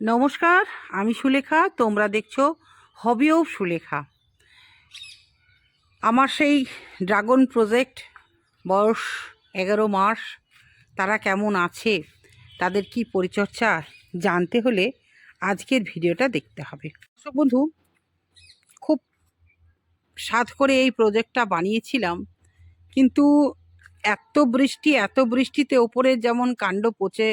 নমস্কার, আমি সুলেখা, তোমরা দেখছ হবি অফ সুলেখা। আমার সেই ড্রাগন প্রজেক্ট বয়স এগারো মাস, তারা কেমন আছে, তাদের কি পরিচর্যা জানতে হলে আজকের ভিডিওটা দেখতে হবে। বন্ধু, খুব সাধ করে এই প্রজেক্টটা বানিয়েছিলাম, কিন্তু এত বৃষ্টি, এত বৃষ্টিতে ওপরে যেমন কাণ্ড পচে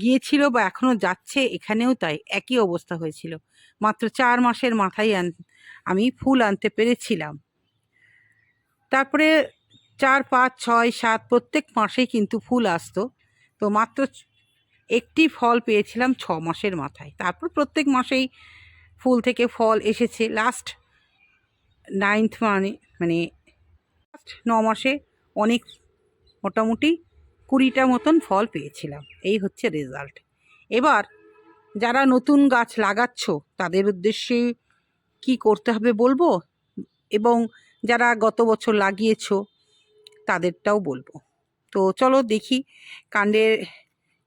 গিয়েছিল বা এখনও যাচ্ছে এখানেও তাই একই অবস্থা হয়েছিল। মাত্র চার মাসের মাথায় আন, আমি ফুল আনতে পেরেছিলাম। তারপরে চার, পাঁচ, ছয়, সাত প্রত্যেক মাসেই কিন্তু ফুল আসতো। তো মাত্র একটি ফল পেয়েছিলাম ছ মাসের মাথায়। তারপর প্রত্যেক মাসেই ফুল থেকে ফল এসেছে। লাস্ট নাইন্থ মানে মানে লাস্ট ন মাসে অনেক মোটামুটি কুড়িটা মতন ফল পেয়েছিলাম। এই হচ্ছে রেজাল্ট এবার যারা নতুন গাছ লাগাচ্ছ, তাদের উদ্দেশ্যে কি করতে হবে বলব? এবং যারা গত বছর লাগিয়েছো, তাদেরটাও বলব। তো চলো দেখি কাণ্ডের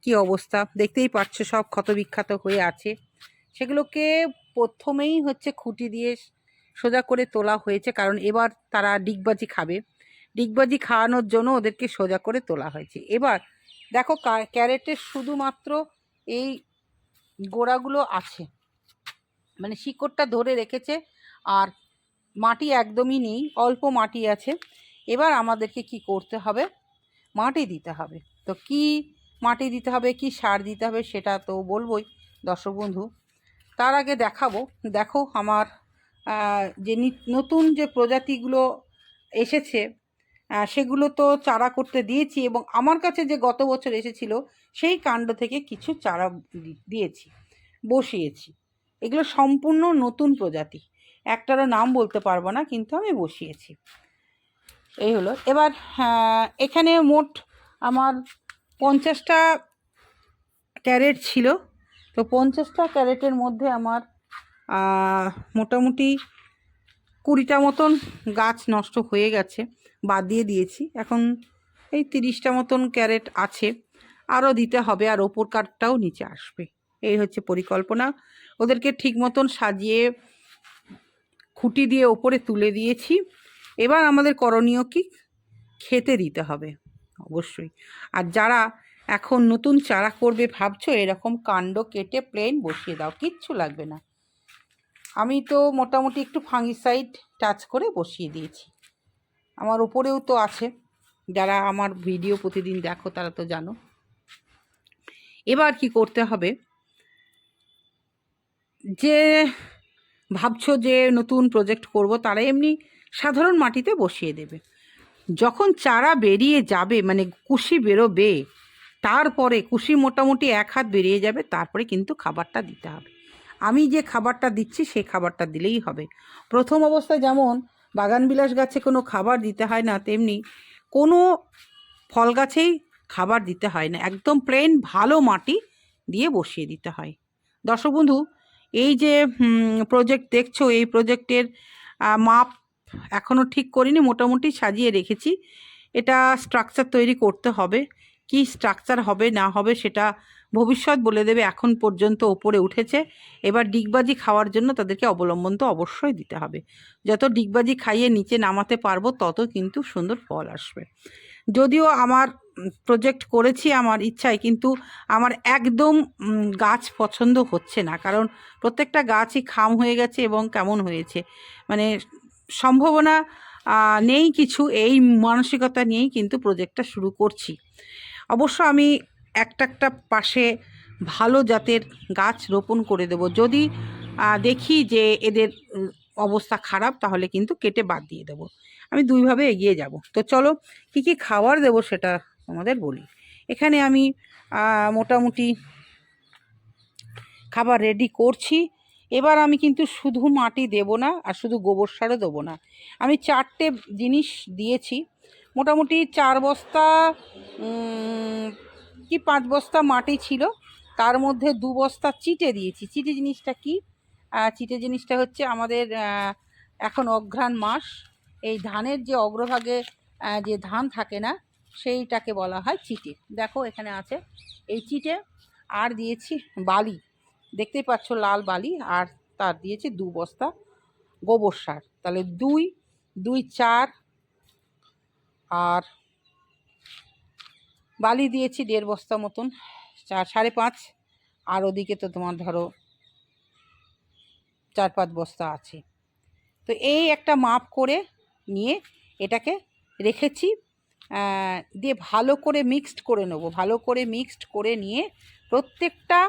কি অবস্থা। দেখতেই পাচ্ছ সব ক্ষতবিখ্যাত হয়ে আছে। সেগুলোকে প্রথমেই হচ্ছে খুঁটি দিয়ে সোজা করে তোলা হয়েছে, কারণ এবার তারা ডিগবাজি খাবে। ডিগবাজি খাওয়ানোর জন্য ওদেরকে সোজা করে তোলা হয়েছে। এবার দেখো ক্যারেটের শুধুমাত্র এই গোড়াগুলো আছে। মানে শিকড়টা ধরে রেখেছে আর মাটি একদমই নেই, অল্প মাটি আছে। এবার আমাদেরকে কি করতে হবে? মাটি দিতে হবে। তো কি মাটি দিতে হবে, কি সার দিতে হবে সেটা তো বলবোই, দর্শক বন্ধু। তার আগে দেখাবো। দেখো আমার যে নতুন যে প্রজাতিগুলো এসেছে সেগুলো তো চারা করতে দিয়েছি এবং আমার কাছে যে গত বছর এসেছিল, সেই কাণ্ড থেকে কিছু চারা দিয়েছি, বসিয়েছি। এগুলো সম্পূর্ণ নতুন প্রজাতি। একটারও নাম বলতে পারব না, কিন্তু আমি বসিয়েছি। এই হলো। এবার এখানে মোট আমার পঞ্চাশটা ক্যারেট ছিল। তো পঞ্চাশটা ক্যারেটের মধ্যে আমার মোটামুটি কুড়িটা মতন গাছ নষ্ট হয়ে গেছে। বাদ দিয়ে দিয়েছি। এখন এই তিরিশটা মতন ক্যারেট আছে। আরও দিতে হবে, আর ওপর কাঠটাও নিচে আসবে। এই হচ্ছে পরিকল্পনা। ওদেরকে ঠিক মতন সাজিয়ে খুঁটি দিয়ে ওপরে তুলে দিয়েছি। এবার আমাদের করণীয় কি? খেতে দিতে হবে, অবশ্যই। আর যারা এখন নতুন চারা করবে, ভাবছ এরকম কাণ্ড কেটে প্লেন বসিয়ে দাও, কিচ্ছু লাগবে না। আমি তো মোটামুটি একটু ফাঙ্গিসাইড টাচ করে বসিয়ে দিয়েছি। আমার ওপরেও তো আছে যারা আমার ভিডিও প্রতিদিন দেখো, তারা তো জানো। এবার কি করতে হবে? যে ভাবছ যে নতুন প্রজেক্ট করব, তারা এমনি সাধারণ মাটিতে বসিয়ে দেবে। যখন চারা বেরিয়ে যাবে মানে কুশি বেরোবে, তারপরে কুশি মোটামুটি এক হাত বেরিয়ে যাবে, তারপরে কিন্তু খাবারটা দিতে হবে। আমি যে খাবারটা দিচ্ছি সেই খাবারটা দিলেই হবে। প্রথম অবস্থায় যেমন বাগানবিলাস গাছে কোনো খাবার দিতে হয় না, তেমনি কোনো ফল গাছেই খাবার দিতে হয় না। একদম প্লেন ভালো মাটি দিয়ে বসিয়ে দিতে হয়। দর্শক বন্ধু, এই যে প্রজেক্ট দেখছ, এই প্রজেক্টের মাপ এখনও ঠিক করিনি, মোটামুটি সাজিয়ে রেখেছি। এটা স্ট্রাকচার তৈরি করতে হবে। কি স্ট্রাকচার হবে, না হবে, সেটা ভবিষ্যৎ বলে দেবে এখন পর্যন্ত ওপরে উঠেছে। এবার ডিগবাজি খাওয়ার জন্য তাদেরকে অবলম্বন তো অবশ্যই দিতে হবে। যত ডিগবাজি খাইয়ে নিচে নামাতে পারব, তত কিন্তু সুন্দর ফল আসবে। যদিও আমার প্রজেক্ট করেছি আমার ইচ্ছায়, কিন্তু আমার একদম গাছ পছন্দ হচ্ছে না। কারণ প্রত্যেকটা গাছই খাম হয়ে গেছে এবং কেমন হয়েছে। মানে সম্ভাবনা নেই কিছু, এই মানসিকতা নিয়েই কিন্তু প্রজেক্টটা শুরু করছি। অবশ্য আমি একটা একটা পাশে ভালো জাতের গাছ রোপণ করে দেব। যদি দেখি যে এদের অবস্থা খারাপ, তাহলে কিন্তু কেটে বাদ দিয়ে দেবো। আমি দুইভাবে এগিয়ে যাব। তো চলো, কী কী খাবার দেবো সেটা আমাদের বলি। এখানে আমি মোটামুটি খাবার রেডি করছি। এবার আমি কিন্তু শুধু মাটি দেব না, আর শুধু গোবর সারও দেবো না। আমি চারটে জিনিস দিয়েছি। মোটামুটি চার বস্তা কি পাঁচ বস্তা মাটি ছিল, তার মধ্যে দু বস্তা চিটে দিয়েছি। চিটে জিনিসটা কি? চিটে জিনিসটা হচ্ছে আমাদের এখন অঘ্রাণ মাস। এই ধানের যে অগ্রভাগে যে ধান থাকে না, সেইটাকে বলা হয় চিটে। দেখো এখানে আছে এই চিটে, আর দিয়েছি বালি। দেখতেই পাচ্ছ লাল বালি, আর তার দিয়েছি দু বস্তা গোবর সার। তাহলে দুই দুই চার, আর বালি দিয়েছি দেড় বস্তা মতন, চার, সাড়ে পাঁচ। আর ওদিকে তো তোমার ধরো চার, পাঁচ বস্তা আছে। তো এই একটা মাপ করে নিয়ে এটাকে রেখেছি দিয়ে ভালো করে মিক্সড করে নেব। ভালো করে মিক্সড করে নিয়ে প্রত্যেকটা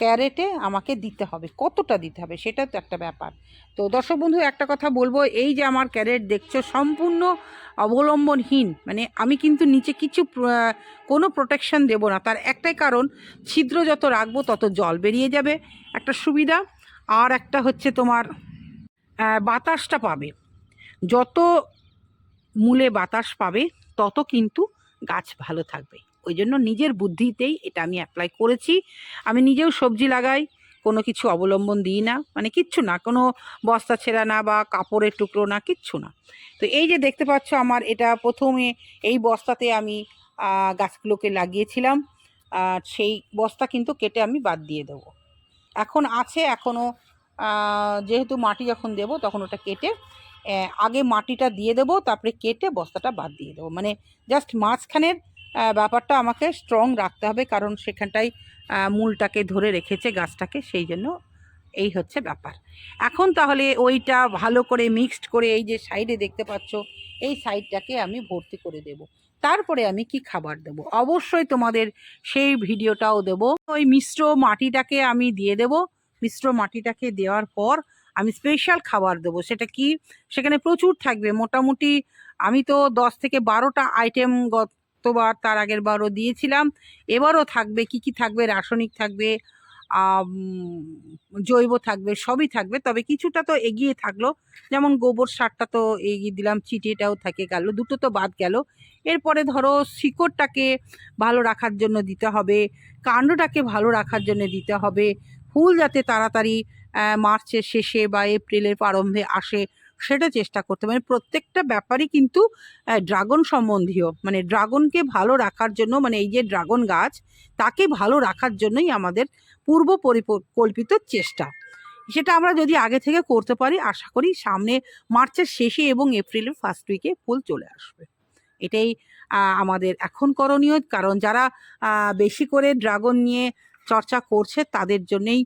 ক্যারেটে আমাকে দিতে হবে। কতটা দিতে হবে সেটা তো একটা ব্যাপার। তো দর্শক বন্ধু, একটা কথা বলব, এই যে আমার ক্যারেট দেখছ সম্পূর্ণ অবলম্বনহীন মানে আমি কিন্তু নিচে কিছু কোনো প্রোটেকশন দেবো না। তার একটাই কারণ, ছিদ্র যত রাখব তত জল বেরিয়ে যাবে। একটা সুবিধা, আর একটা হচ্ছে তোমার বাতাসটা পাবে। যত মূলে বাতাস পাবে, তত কিন্তু গাছ ভালো থাকবে। ওই জন্য নিজের বুদ্ধিতেই এটা আমি অ্যাপ্লাই করেছি। আমি নিজেও সবজি লাগাই, কোনো কিছু অবলম্বন দিই না মানে কিচ্ছু না, কোনো বস্তা ছেঁড়া না বা কাপড়ের টুকরো না, কিচ্ছু না। তো এই যে দেখতে পাচ্ছ আমার এটা প্রথমে এই বস্তাতে আমি গাছগুলোকে লাগিয়েছিলাম, আর সেই বস্তা কিন্তু কেটে আমি বাদ দিয়ে দেবো। এখন আছে এখনও যেহেতু মাটি যখন দেবো তখন ওটা কেটে আগে মাটিটা দিয়ে দেবো, তারপরে কেটে বস্তাটা বাদ দিয়ে দেবো। মানে জাস্ট মাঝখানের ব্যাপারটা আমাকে স্ট্রং রাখতে হবে, কারণ সেখানটাই মূলটাকে ধরে রেখেছে গাছটাকে, সেই জন্য এই হচ্ছে ব্যাপার। এখন তাহলে ওইটা ভালো করে মিক্সড করে এই যে সাইডে দেখতে পাচ্ছ, এই সাইডটাকে আমি ভর্তি করে দেব। তারপরে আমি কি খাবার দেব? অবশ্যই তোমাদের সেই ভিডিওটাও দেব। ওই মিশ্র মাটিটাকে আমি দিয়ে দেব। মিশ্র মাটিটাকে দেওয়ার পর আমি স্পেশাল খাবার দেবো। সেটা কি? সেখানে প্রচুর থাকবে। মোটামুটি আমি তো দশ থেকে বারোটা আইটেম গতবার তার আগের বারও দিয়েছিলাম। এবারও থাকবে, কি কি থাকবে? রাসায়নিক থাকবে জৈব থাকবে, সবই থাকবে। তবে কিছুটা তো এগিয়ে থাকল। যেমন গোবর সারটা তো এগিয়ে দিলাম চিটিটাও থেকে গেল, দুটো তো বাদ গেল। এরপরে ধরো শিকড়টাকে ভালো রাখার জন্য দিতে হবে, কাণ্ডটাকে ভালো রাখার জন্য দিতে হবে। ফুল যাতে তাড়াতাড়ি মার্চের শেষে বা এপ্রিলের প্রারম্ভে আসে সেটা চেষ্টা করতে। মানে প্রত্যেকটা ব্যাপারই কিন্তু ড্রাগন সম্বন্ধীয়। মানে ড্রাগনকে ভালো রাখার জন্য মানে এই যে ড্রাগন গাছ, তাকে ভালো রাখার জন্যই আমাদের পূর্ব পরিকল্পিত চেষ্টা। সেটা আমরা যদি আগে থেকে করতে পারি, আশা করি সামনে মার্চের শেষে এবং এপ্রিলের ফার্স্ট উইকে ফুল চলে আসবে। এটাই আমাদের এখন করণীয়। কারণ যারা বেশি করে ড্রাগন নিয়ে চর্চা করছে, তাদের জন্যেই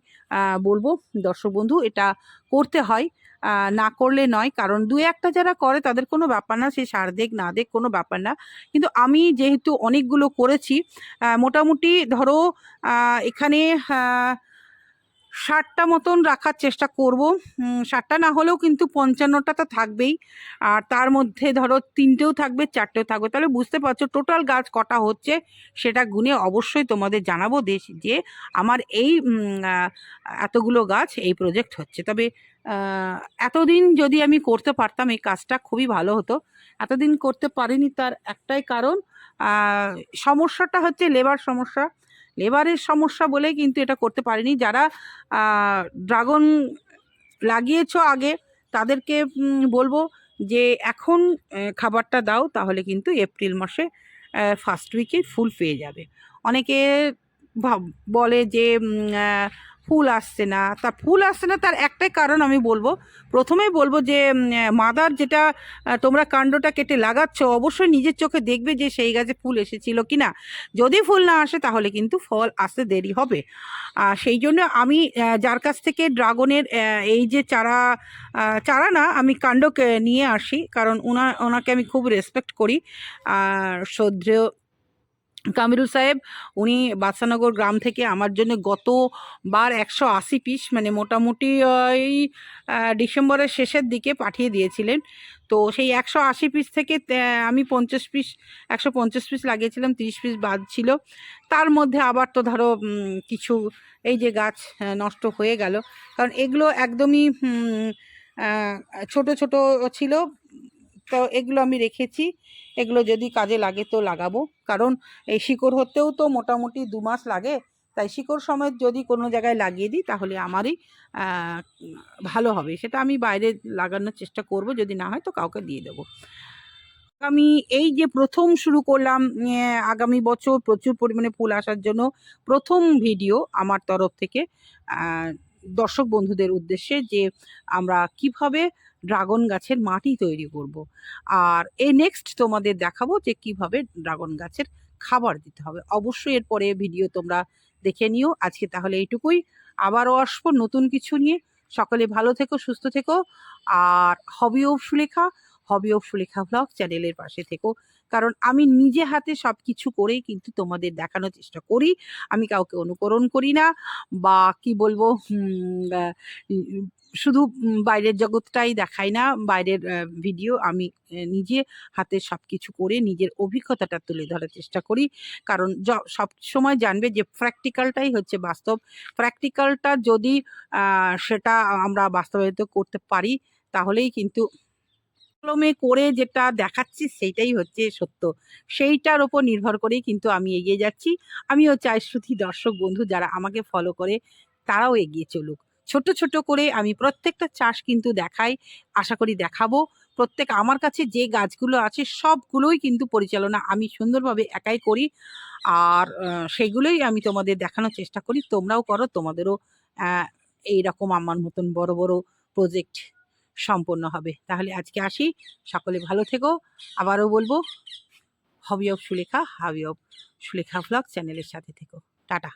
বলব দর্শক বন্ধু, এটা করতে হয়। না করলে নয়। কারণ দু একটা যারা করে তাদের কোনো ব্যাপার না। সে সার দেখ না দেখ কোনো ব্যাপার না। কিন্তু আমি যেহেতু অনেকগুলো করেছি মোটামুটি ধরো এখানে আহ, ষাটটা মতন রাখার চেষ্টা করব। ষাটটা না হলেও কিন্তু পঞ্চান্নটা তো থাকবেই। আর তার মধ্যে ধরো তিনটেও থাকবে, চারটেও থাকবে। তাহলে বুঝতে পারছ, টোটাল গাছ কটা হচ্ছে সেটা গুনে অবশ্যই তোমাদের জানাব দেশ যে আমার এই এতগুলো গাছ এই প্রজেক্ট হচ্ছে। তবে এতদিন যদি আমি করতে পারতাম এই কাজটা খুবই ভালো হতো। এতদিন করতে পারিনি তার একটাই কারণ সমস্যাটা হচ্ছে লেবার সমস্যা। লেবারের সমস্যা বলে কিন্তু এটা করতে পারিনি। যারা ড্রাগন লাগিয়েছ আগে, তাদেরকে বলব যে এখন খাবারটা দাও, তাহলে কিন্তু এপ্রিল মাসে ফার্স্ট উইকে ফুল পেয়ে যাবে। অনেকে বলে যে ফুল আসছে না। তা ফুল আসছে না, তার একটাই কারণ আমি বলব। প্রথমেই বলব যে মাদার যেটা তোমরা কাণ্ডটা কেটে লাগাচ্ছ, অবশ্যই নিজের চোখে দেখবে যে সেই গাছে ফুল এসেছিল কি না যদি ফুল না আসে, তাহলে কিন্তু ফল আসতে দেরি হবে। আর সেই জন্য আমি যার কাছ থেকে ড্রাগনের এই যে চারা চারা না, আমি কাণ্ডকে নিয়ে আসি। কারণ ওনা ওনাকে আমি খুব রেসপেক্ট করি। আর শ্রদ্ধেয় কামিরুল সাহেব, উনি বাদশানগর গ্রাম থেকে আমার জন্য গতবার একশো আশি পিস মানে মোটামুটি ওই ডিসেম্বরের শেষের দিকে পাঠিয়ে দিয়েছিলেন। তো সেই একশো আশি পিস থেকে আমি পঞ্চাশ পিস, একশো পঞ্চাশ পিস লাগিয়েছিলাম, তিরিশ পিস বাদ ছিল। তার মধ্যে আবার তো ধরো কিছু, এই যে গাছ নষ্ট হয়ে গেল। কারণ এগুলো একদমই ছোট ছোট ছিল তো এগুলো আমি রেখেছি। এগুলো যদি কাজে লাগে তো লাগাবো। কারণ এই শিকড় হতেও তো মোটামুটি দু মাস লাগে। তাই শিকড় সমেত যদি কোনো জায়গায় লাগিয়ে দিই তাহলে আমারই ভালো হবে। সেটা আমি বাইরে লাগানোর চেষ্টা করব। যদি না হয় তো কাউকে দিয়ে দেবো। আমি এই যে প্রথম শুরু করলাম আগামী বছর প্রচুর পরিমাণে ফুল আসার জন্য প্রথম ভিডিও আমার তরফ থেকে দর্শক বন্ধুদের উদ্দেশ্যে যে আমরা কীভাবে ড্রাগন গাছের মাটি তৈরি করব। আর এই নেক্সট তোমাদের দেখাবো যে কীভাবে ড্রাগন গাছের খাবার দিতে হবে। অবশ্যই এরপরে ভিডিও তোমরা দেখে নিও। আজকে তাহলে এইটুকুই। আবারও আসব নতুন কিছু নিয়ে। সকলে ভালো থেকো, সুস্থ থেকো। আর hobby of Sulekha hobby of Sulekha blog চ্যানেলের পাশে থেকো। কারণ আমি নিজে হাতে সব কিছু করেই কিন্তু তোমাদের দেখানোর চেষ্টা করি। আমি কাউকে অনুকরণ করি না বা কি বলব শুধু বাইরের জগৎটাই দেখাই না, বাইরের ভিডিও আমি নিজে হাতে সব কিছু করে নিজের অভিজ্ঞতাটা তুলে ধরার চেষ্টা করি। কারণ সব সময় জানবে যে প্র্যাকটিক্যালটাই হচ্ছে বাস্তব। প্র্যাকটিক্যালটা যদি সেটা আমরা বাস্তবায়িত করতে পারি, তাহলেই কিন্তু কলমে করে যেটা দেখাচ্ছি সেইটাই হচ্ছে সত্য। সেইটার ওপর নির্ভর করেই কিন্তু আমি এগিয়ে যাচ্ছি। আমিও চাই শ্রুতি দর্শক বন্ধু যারা আমাকে ফলো করে, তারাও এগিয়ে চলুক। ছোট ছোট করে আমি প্রত্যেকটা চাষ কিন্তু দেখাই, আশা করি দেখাবো। প্রত্যেক আমার কাছে যে গাছগুলো আছে সবগুলোই কিন্তু পরিচালনা আমি সুন্দরভাবে একাই করি। আর সেগুলোই আমি তোমাদের দেখানোর চেষ্টা করি। তোমরাও করো, তোমাদেরও এইরকম আমার মতন বড় বড় প্রজেক্ট সম্পন্ন হবে। তাহলে আজকে আসি। সকলে ভালো থেকো। আবারও বলব হবি অফ সুলেখা হাবি অফ সুলেখা ভ্লগ চ্যানেলের সাথে থেকো। টাটা।